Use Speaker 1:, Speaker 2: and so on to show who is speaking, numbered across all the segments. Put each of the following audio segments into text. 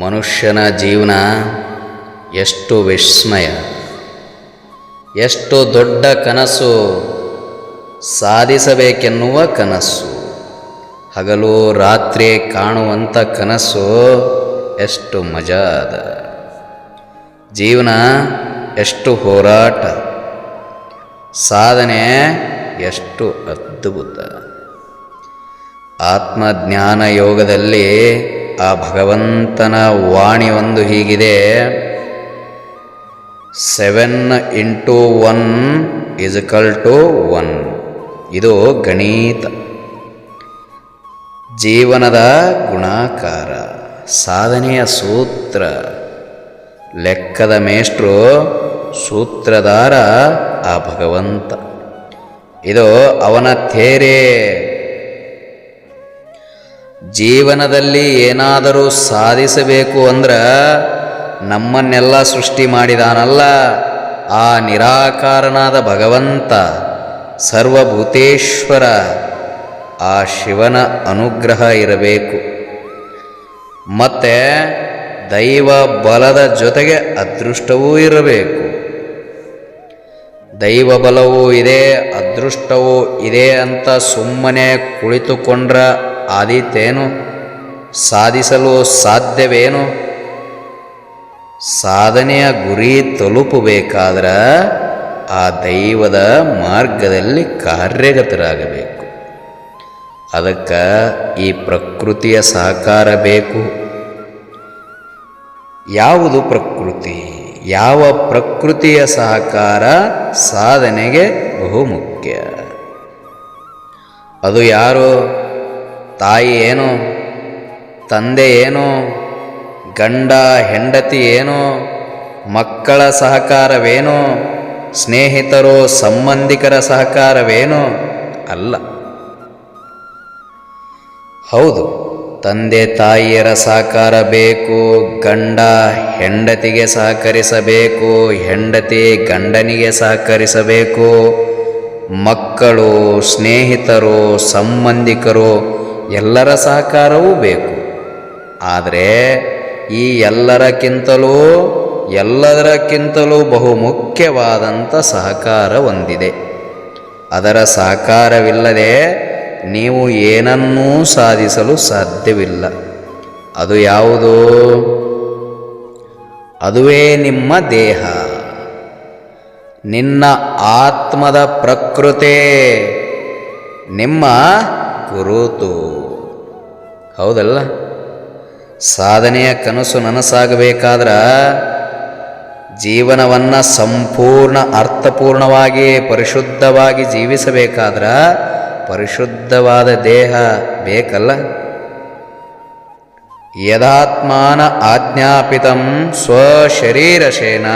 Speaker 1: ಮನುಷ್ಯನ ಜೀವನ ಎಷ್ಟು ವಿಸ್ಮಯ. ಎಷ್ಟು ದೊಡ್ಡ ಕನಸು ಸಾಧಿಸಬೇಕೆನ್ನುವ ಕನಸು. ಹಗಲು ರಾತ್ರಿ ಕಾಣುವಂಥ ಕನಸು ಎಷ್ಟು ಮಜಾ ಅದ ಜೀವನ ಎಷ್ಟು ಹೋರಾಟ. ಸಾಧನೆ ಎಷ್ಟು ಅದ್ಭುತ. ಆತ್ಮಜ್ಞಾನ ಯೋಗದಲ್ಲಿ ಆ ಭಗವಂತನ ವಾಣಿ ಒಂದು ಹೀಗಿದೆ. Seven into one equal to one ಇದು ಗಣಿತ. ಜೀವನದ ಗುಣಾಕಾರ. ಸಾಧನೆಯ ಸೂತ್ರ. ಲೆಕ್ಕದ ಮೇಷ್ಟ್ರು ಸೂತ್ರಧಾರ ಆ ಭಗವಂತ. ಇದು ಅವನ ಥೇರೆ ಜೀವನದಲ್ಲಿ ಏನಾದರೂ ಸಾಧಿಸಬೇಕು ಅಂದ್ರೆ ನಮ್ಮನ್ನೆಲ್ಲ ಸೃಷ್ಟಿ ಮಾಡಿದಾನಲ್ಲ, ಆ ನಿರಾಕಾರನಾದ ಭಗವಂತ, ಸರ್ವಭೂತೇಶ್ವರ, ಆ ಶಿವನ ಅನುಗ್ರಹ ಇರಬೇಕು. ಮತ್ತು ದೈವ ಬಲದ ಜೊತೆಗೆ ಅದೃಷ್ಟವೂ ಇರಬೇಕು. ದೈವ ಬಲವೂ ಇದೆ, ಅದೃಷ್ಟವೂ ಇದೆ ಅಂತ ಸುಮ್ಮನೆ ಕುಳಿತುಕೊಂಡ್ರ ಆದೀತೇನು ಸಾಧಿಸಲು ಸಾಧ್ಯವೇನು? ಸಾಧನೆಯ ಗುರಿ ತಲುಪಬೇಕಾದ್ರೆ ಆ ದೈವದ ಮಾರ್ಗದಲ್ಲಿ ಕಾರ್ಯಗತರಾಗಬೇಕು. ಅದಕ್ಕೆ ಈ ಪ್ರಕೃತಿಯ ಸಹಕಾರ ಬೇಕು. ಯಾವುದು ಪ್ರಕೃತಿ? ಯಾವ ಪ್ರಕೃತಿಯ ಸಹಕಾರ ಸಾಧನೆಗೆ ಬಹುಮುಖ್ಯ? ಅದು ಯಾರು? ತಾಯಿ ಏನು? ತಂದೆ ಏನು? ಗಂಡ, ಹೆಂಡತಿ ಏನು? ಮಕ್ಕಳ ಸಹಕಾರವೇನು? ಸ್ನೇಹಿತರು, ಸಂಬಂಧಿಕರ ಸಹಕಾರವೇನು? ಅಲ್ಲ. ಹೌದು, ತಂದೆ ತಾಯಿಯರ ಸಹಕಾರ ಬೇಕು, ಗಂಡ ಹೆಂಡತಿಗೆ ಸಹಕರಿಸಬೇಕು, ಹೆಂಡತಿ ಗಂಡನಿಗೆ ಸಹಕರಿಸಬೇಕು. ಮಕ್ಕಳು, ಸ್ನೇಹಿತರು, ಸಂಬಂಧಿಕರು ಎಲ್ಲರ ಸಹಕಾರವೂ ಬೇಕು. ಆದರೆ ಈ ಎಲ್ಲರಕ್ಕಿಂತಲೂ, ಎಲ್ಲದರಕ್ಕಿಂತಲೂ ಬಹುಮುಖ್ಯವಾದಂಥ ಸಹಕಾರ ಹೊಂದಿದೆ ಅದರ ಸಹಕಾರವಿಲ್ಲದೆ ನೀವು ಏನನ್ನೂ ಸಾಧಿಸಲು ಸಾಧ್ಯವಿಲ್ಲ. ಅದು ಯಾವುದು? ಅದುವೇ ನಿಮ್ಮ ದೇಹ. ನಿನ್ನ ಆತ್ಮದ ಪ್ರಕೃತಿ. ನಿಮ್ಮ ಗುರುತು ಹೌದಲ್ಲ? ಸಾಧನೆಯ ಕನಸು ನನಸಾಗಬೇಕಾದ್ರೆ ಜೀವನವನ್ನು ಸಂಪೂರ್ಣ ಅರ್ಥಪೂರ್ಣವಾಗಿ ಪರಿಶುದ್ಧವಾಗಿ ಜೀವಿಸಬೇಕಾದ್ರೆ ಪರಿಶುದ್ಧವಾದ ದೇಹ ಬೇಕಲ್ಲ? ಯದಾತ್ಮಾನ ಆಜ್ಞಾಪಿತಂ ಸ್ವಶರೀರಶೇನ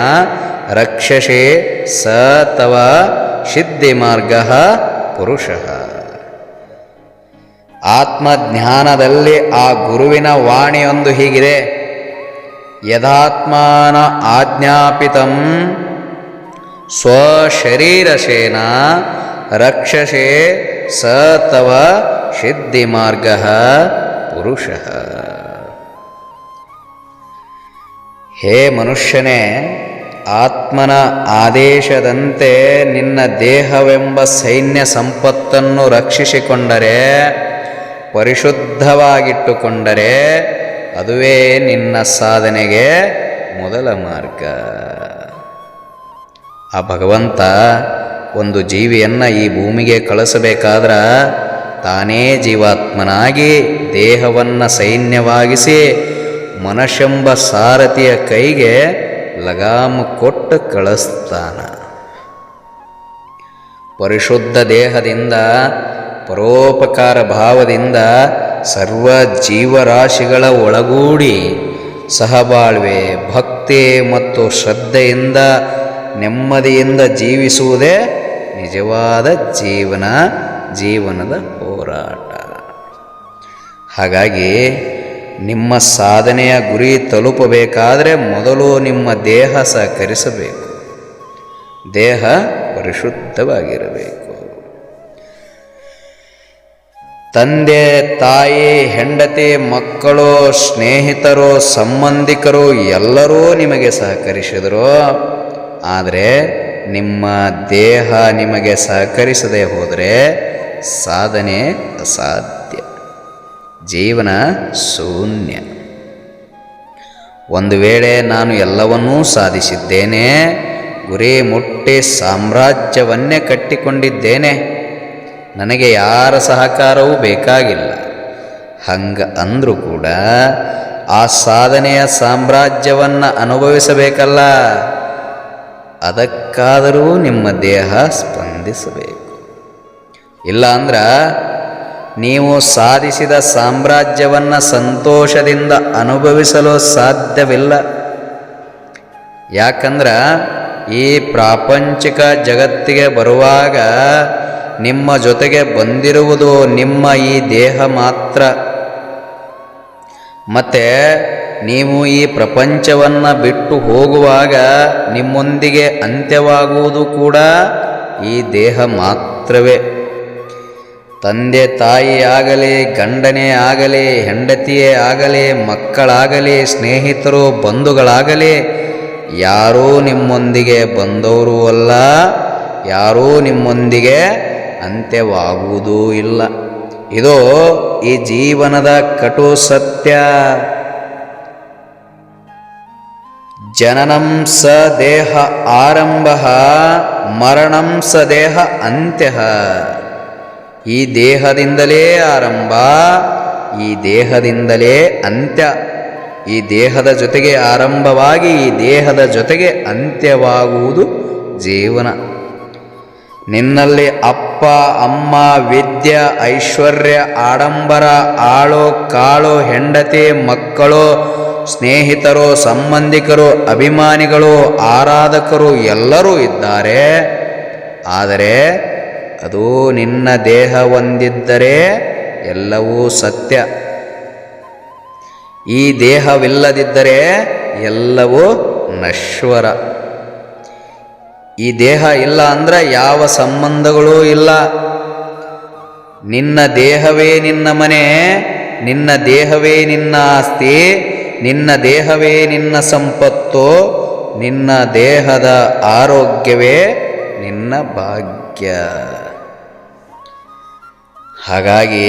Speaker 1: ರಕ್ಷಸೆ ಸ ತವ ಸಿದ್ಧಿಮಾರ್ಗ ಪುರುಷಃ. ಆತ್ಮಜ್ಞಾನದಲ್ಲಿ ಆ ಗುರುವಿನ ವಾಣಿಯೊಂದು ಹೀಗಿದೆ. ಯದಾತ್ಮನ ಆಜ್ಞಾಪಿತಂ ಸ್ವಶರೀರಸೇನ ರಕ್ಷಸೆ ಸ ತವ ಸಿದ್ಧಿಮಾರ್ಗ ಪುರುಷ. ಹೇ ಮನುಷ್ಯನೇ, ಆತ್ಮನ ಆದೇಶದಂತೆ ನಿನ್ನ ದೇಹವೆಂಬ ಸೈನ್ಯ ಸಂಪತ್ತನ್ನು ರಕ್ಷಿಸಿಕೊಂಡರೆ ಪರಿಶುದ್ಧವಾಗಿಟ್ಟುಕೊಂಡರೆ ಅದುವೇ ನಿನ್ನ ಸಾಧನೆಗೆ ಮೊದಲ ಮಾರ್ಗ. ಆ ಭಗವಂತ ಒಂದು ಜೀವಿಯನ್ನು ಈ ಭೂಮಿಗೆ ಕಳಿಸಬೇಕಾದ್ರೆ ತಾನೇ ಜೀವಾತ್ಮನಾಗಿ ದೇಹವನ್ನು ಸೈನ್ಯವಾಗಿಸಿ ಮನಶೆಂಬ ಸಾರಥಿಯ ಕೈಗೆ ಲಗಾಮು ಕೊಟ್ಟು ಕಳಿಸ್ತಾನ. ಪರಿಶುದ್ಧ ದೇಹದಿಂದ ಪರೋಪಕಾರ ಭಾವದಿಂದ ಸರ್ವ ಜೀವರಾಶಿಗಳ ಒಳಗೂಡಿ ಸಹಬಾಳ್ವೆ, ಭಕ್ತಿ ಮತ್ತು ಶ್ರದ್ಧೆಯಿಂದ ನೆಮ್ಮದಿಯಿಂದ ಜೀವಿಸುವುದೇ ನಿಜವಾದ ಜೀವನ, ಜೀವನದ ಹೋರಾಟ. ಹಾಗಾಗಿ ನಿಮ್ಮ ಸಾಧನೆಯ ಗುರಿ ತಲುಪಬೇಕಾದರೆ ಮೊದಲು ನಿಮ್ಮ ದೇಹ ಸಹಕರಿಸಬೇಕು. ದೇಹ ಪರಿಶುದ್ಧವಾಗಿರಬೇಕು. ತಂದೆ, ತಾಯಿ, ಹೆಂಡತಿ, ಮಕ್ಕಳು, ಸ್ನೇಹಿತರು, ಸಂಬಂಧಿಕರು ಎಲ್ಲರೂ ನಿಮಗೆ ಸಹಕರಿಸಿದರು. ಆದರೆ ನಿಮ್ಮ ದೇಹ ನಿಮಗೆ ಸಹಕರಿಸದೆ ಹೋದರೆ ಸಾಧನೆ ಅಸಾಧ್ಯ. ಜೀವನ ಶೂನ್ಯ. ಒಂದು ವೇಳೆ ನಾನು ಎಲ್ಲವನ್ನೂ ಸಾಧಿಸಿದ್ದೇನೆ, ಗುರಿ ಮುಟ್ಟಿ ಸಾಮ್ರಾಜ್ಯವನ್ನೇ ಕಟ್ಟಿಕೊಂಡಿದ್ದೇನೆ ನನಗೆ ಯಾರ ಸಹಕಾರವೂ ಬೇಕಾಗಿಲ್ಲ. ಹಂಗ ಅಂದರೂ ಕೂಡ ಆ ಸಾಧನೆಯ ಸಾಮ್ರಾಜ್ಯವನ್ನು ಅನುಭವಿಸಬೇಕಲ್ಲ. ಅದಕ್ಕಾದರೂ ನಿಮ್ಮ ದೇಹ ಸ್ಪಂದಿಸಬೇಕು. ಇಲ್ಲ ಅಂದ್ರೆ ನೀವು ಸಾಧಿಸಿದ ಸಾಮ್ರಾಜ್ಯವನ್ನು ಸಂತೋಷದಿಂದ ಅನುಭವಿಸಲು ಸಾಧ್ಯವಿಲ್ಲ. ಯಾಕಂದ್ರೆ ಈ ಪ್ರಾಪಂಚಿಕ ಜಗತ್ತಿಗೆ ಬರುವಾಗ ನಿಮ್ಮ ಜೊತೆಗೆ ಬಂದಿರುವುದು ನಿಮ್ಮ ಈ ದೇಹ ಮಾತ್ರ. ಮತ್ತು ನೀವು ಈ ಪ್ರಪಂಚವನ್ನು ಬಿಟ್ಟು ಹೋಗುವಾಗ ನಿಮ್ಮೊಂದಿಗೆ ಅಂತ್ಯವಾಗುವುದು ಕೂಡ ಈ ದೇಹ ಮಾತ್ರವೇ. ತಂದೆ ತಾಯಿಯಾಗಲಿ ಗಂಡನೇ ಆಗಲಿ, ಹೆಂಡತಿಯೇ ಆಗಲಿ, ಮಕ್ಕಳಾಗಲಿ, ಸ್ನೇಹಿತರು, ಬಂಧುಗಳಾಗಲಿ, ಯಾರೂ ನಿಮ್ಮೊಂದಿಗೆ ಬಂದವರು ಅಲ್ಲ, ಯಾರೂ ನಿಮ್ಮೊಂದಿಗೆ ಅಂತ್ಯವಾಗುವುದೂ ಇಲ್ಲ. ಇದು ಈ ಜೀವನದ ಕಟು ಸತ್ಯ. ಜನನಂ ಸ ದೇಹ ಆರಂಭ, ಮರಣಂ ಸ ದೇಹ ಅಂತ್ಯ. ಈ ದೇಹದಿಂದಲೇ ಆರಂಭ, ಈ ದೇಹದಿಂದಲೇ ಅಂತ್ಯ. ಈ ದೇಹದ ಜೊತೆಗೆ ಆರಂಭವಾಗಿ ಈ ದೇಹದ ಜೊತೆಗೆ ಅಂತ್ಯವಾಗುವುದು ಜೀವನ. ನಿನ್ನಲ್ಲಿ ಅಪ್ಪ, ಅಮ್ಮ, ವಿದ್ಯ, ಐಶ್ವರ್ಯ, ಆಡಂಬರ, ಆಳು, ಕಾಳು, ಹೆಂಡತಿ, ಮಕ್ಕಳು, ಸ್ನೇಹಿತರು, ಸಂಬಂಧಿಕರು, ಅಭಿಮಾನಿಗಳು, ಆರಾಧಕರು ಎಲ್ಲರೂ ಇದ್ದಾರೆ. ಆದರೆ ಅದು ನಿನ್ನ ದೇಹ ಹೊಂದಿದ್ದರೆ ಎಲ್ಲವೂ ಸತ್ಯ. ಈ ದೇಹವಿಲ್ಲದಿದ್ದರೆ ಎಲ್ಲವೂ ನಶ್ವರ. ಈ ದೇಹ ಇಲ್ಲ ಅಂದ್ರೆ ಯಾವ ಸಂಬಂಧಗಳೂ ಇಲ್ಲ. ನಿನ್ನ ದೇಹವೇ ನಿನ್ನ ಮನೆ, ನಿನ್ನ ದೇಹವೇ ನಿನ್ನ ಆಸ್ತಿ, ನಿನ್ನ ದೇಹವೇ ನಿನ್ನ ಸಂಪತ್ತು, ನಿನ್ನ ದೇಹದ ಆರೋಗ್ಯವೇ ನಿನ್ನ ಭಾಗ್ಯ. ಹಾಗಾಗಿ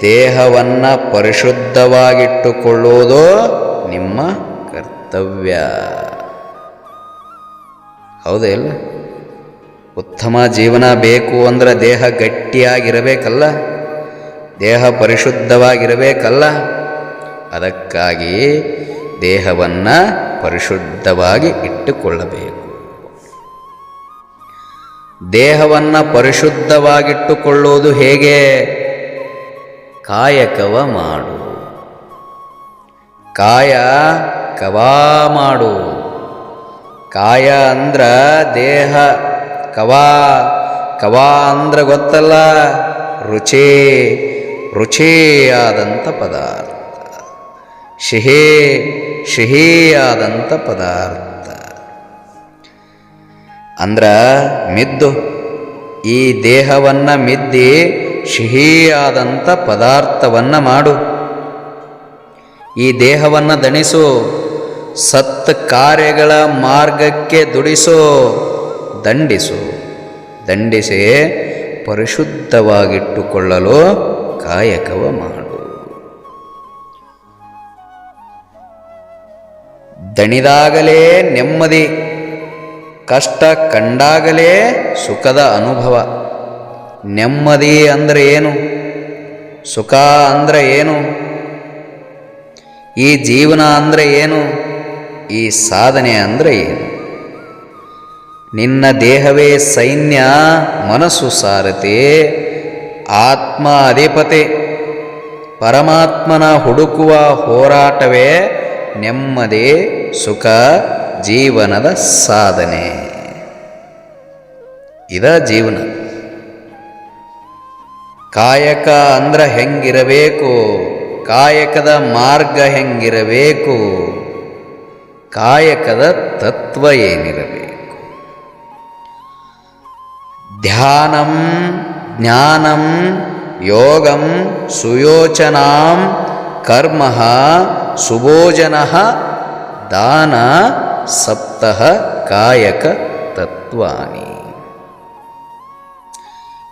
Speaker 1: ದೇಹವನ್ನು ಪರಿಶುದ್ಧವಾಗಿಟ್ಟುಕೊಳ್ಳುವುದು ನಿಮ್ಮ ಕರ್ತವ್ಯ. ಹೌದಾ ಇಲ್ಲ ಉತ್ತಮ ಜೀವನ ಬೇಕು ಅಂದ್ರೆ ದೇಹ ಗಟ್ಟಿಯಾಗಿರಬೇಕಲ್ಲ? ದೇಹ ಪರಿಶುದ್ಧವಾಗಿರಬೇಕಲ್ಲ? ಅದಕ್ಕಾಗಿ ದೇಹವನ್ನು ಪರಿಶುದ್ಧವಾಗಿ ಇಟ್ಟುಕೊಳ್ಳಬೇಕು. ದೇಹವನ್ನು ಪರಿಶುದ್ಧವಾಗಿಟ್ಟುಕೊಳ್ಳುವುದು ಹೇಗೆ? ಕಾಯಕವ ಮಾಡು. ಕಾಯ ಕವಾ ಮಾಡು. ಕಾಯ ಅಂದ್ರ ದೇಹ. ಕವಾ ಕವಾ ಅಂದ್ರ ಗೊತ್ತಲ್ಲ? ರುಚಿ ರುಚಿಯಾದಂಥ ಪದಾರ್ಥ. ಶಿಹಿ ಶಿಹಿಯಾದಂಥ ಪದಾರ್ಥ. ಅಂದ್ರ ಮಿದ್ದು. ಈ ದೇಹವನ್ನು ಮಿದ್ದಿ ಸಿಹಿಯಾದಂಥ ಪದಾರ್ಥವನ್ನು ಮಾಡು. ಈ ದೇಹವನ್ನು ದಣಿಸು. ಸತ್ ಕಾರ್ಯಗಳ ಮಾರ್ಗಕ್ಕೆ ದುಡಿಸೋ, ದಂಡಿಸು. ದಂಡಿಸಿ ಪರಿಶುದ್ಧವಾಗಿಟ್ಟುಕೊಳ್ಳಲು, ಕಾಯಕವ ಮಾಡು. ದಣಿದಾಗಲೇ ನೆಮ್ಮದಿ, ಕಷ್ಟ ಕಂಡಾಗಲೇ ಸುಖದ ಅನುಭವ. ನೆಮ್ಮದಿ ಅಂದರೆ ಏನು? ಸುಖ ಅಂದರೆ ಏನು? ಈ ಜೀವನ ಅಂದರೆ ಏನು? ಈ ಸಾಧನೆ ಅಂದರೆ ಏನು? ನಿನ್ನ ದೇಹವೇ ಸೈನ್ಯ, ಮನಸ್ಸು ಸಾರತೆ ಆತ್ಮ ಅಧಿಪತೆ. ಪರಮಾತ್ಮನ ಹುಡುಕುವ ಹೋರಾಟವೇ ನೆಮ್ಮದಿ, ಸುಖ, ಜೀವನದ ಸಾಧನೆ. ಇದ ಜೀವನ. ಕಾಯಕ ಅಂದ್ರೆ ಹೆಂಗಿರಬೇಕು? ಕಾಯಕದ ಮಾರ್ಗ ಹೆಂಗಿರಬೇಕು? ಕಾಯಕದ ತತ್ವ ಏನಿರಬೇಕು? ಧ್ಯಾನಂ, ಜ್ಞಾನಂ, ಯೋಗಂ, ಸುಯೋಚನಾಂ, ಕರ್ಮ, ಸುಭೋಜನ, ದಾನ, ಸಪ್ತ, ಕಾಯಕ ತತ್ವಾನಿ.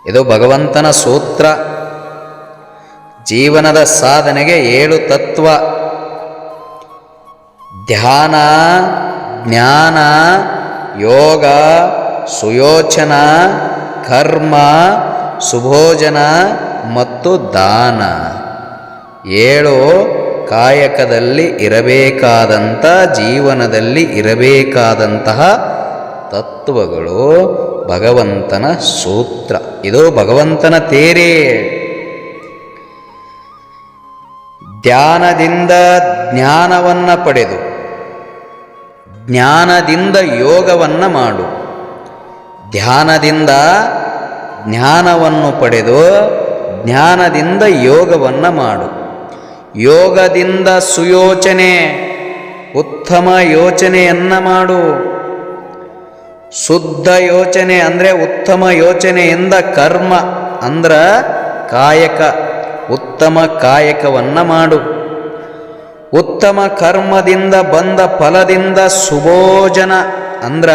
Speaker 1: ಇದು ಭಗವಂತನ ಸೂತ್ರ. ಜೀವನದ ಸಾಧನೆಗೆ ಏಳು ತತ್ವ. ಧ್ಯಾನ, ಜ್ಞಾನ, ಯೋಗ, ಸುಯೋಚನ, ಕರ್ಮ, ಸುಭೋಜನ ಮತ್ತು ದಾನ. ಏಳು ಕಾಯಕದಲ್ಲಿ ಇರಬೇಕಾದಂಥ ಜೀವನದಲ್ಲಿ ಇರಬೇಕಾದಂತಹ ತತ್ವಗಳು ಭಗವಂತನ ಸೂತ್ರ. ಇದು ಭಗವಂತನ ತೇರೇ. ಧ್ಯಾನದಿಂದ ಜ್ಞಾನವನ್ನು ಪಡೆದು ಜ್ಞಾನದಿಂದ ಯೋಗವನ್ನು ಮಾಡು. ಧ್ಯಾನದಿಂದ ಜ್ಞಾನವನ್ನು ಪಡೆದು ಜ್ಞಾನದಿಂದ ಯೋಗವನ್ನು ಮಾಡು. ಯೋಗದಿಂದ ಸುಯೋಚನೆ, ಉತ್ತಮ ಯೋಚನೆಯನ್ನು ಮಾಡು. ಶುದ್ಧ ಯೋಚನೆ ಅಂದರೆ ಉತ್ತಮ ಯೋಚನೆಯಿಂದ ಕರ್ಮ ಅಂದ್ರ ಕಾಯಕ, ಉತ್ತಮ ಕಾಯಕವನ್ನು ಮಾಡು. ಉತ್ತಮ ಕರ್ಮದಿಂದ ಬಂದ ಫಲದಿಂದ ಸುಭೋಜನ ಅಂದ್ರ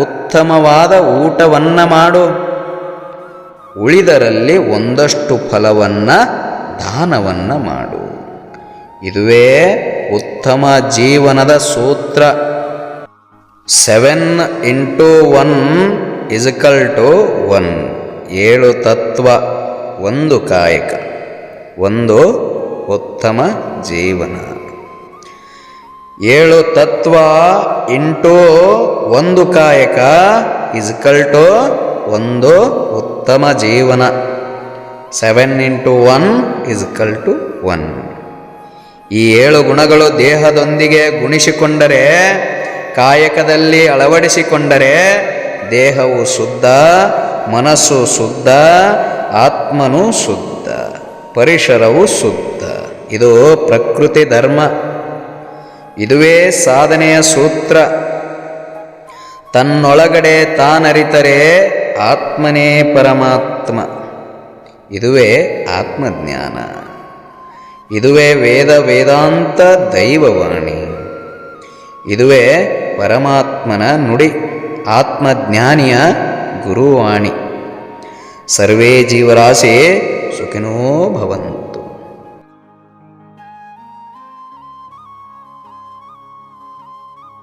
Speaker 1: ಉತ್ತಮವಾದ ಊಟವನ್ನು ಮಾಡು. ಉಳಿದರಲ್ಲಿ ಒಂದಷ್ಟು ಫಲವನ್ನು, ದಾನವನ್ನು ಮಾಡು. ಇದುವೇ ಉತ್ತಮ ಜೀವನದ ಸೂತ್ರ. Seven into one equal to one ಏಳು ತತ್ವ, ಒಂದು ಕಾಯಕ. ಒಂದು ಉತ್ತಮ ಜೀವನ. ಏಳು ತತ್ವ ಇಂಟು ಒಂದು ಕಾಯಕ ಟು ಒಂದು ಉತ್ತಮ ಜೀವನ. Seven into one equal to one ಈ ಏಳು ಗುಣಗಳು ದೇಹದೊಂದಿಗೆ ಗುಣಿಸಿಕೊಂಡರೆ, ಕಾಯಕದಲ್ಲಿ ಅಳವಡಿಸಿಕೊಂಡರೆ, ದೇಹವು ಶುದ್ಧ, ಮನಸ್ಸು ಶುದ್ಧ, ಆತ್ಮನೂ ಶುದ್ಧ, ಪರಿಸರವು ಶುದ್ಧ. ಇದು ಪ್ರಕೃತಿ ಧರ್ಮ. ಇದುವೇ ಸಾಧನೆಯ ಸೂತ್ರ. ತನ್ನೊಳಗಡೆ ತಾನರಿತರೆ ಆತ್ಮನೇ ಪರಮಾತ್ಮ. ಇದುವೇ ಆತ್ಮಜ್ಞಾನ. ಇದುವೇ ವೇದ ವೇದಾಂತ ದೈವವಾಣಿ. ಇದುವೇ ಪರಮಾತ್ಮನ ನುಡಿ, ಆತ್ಮಜ್ಞಾನಿಯ ಗುರುವಾಣಿ. ಸರ್ವೇ ಜೀವರಾಶಿ ಸುಖಿನೋ ಭವಂತು.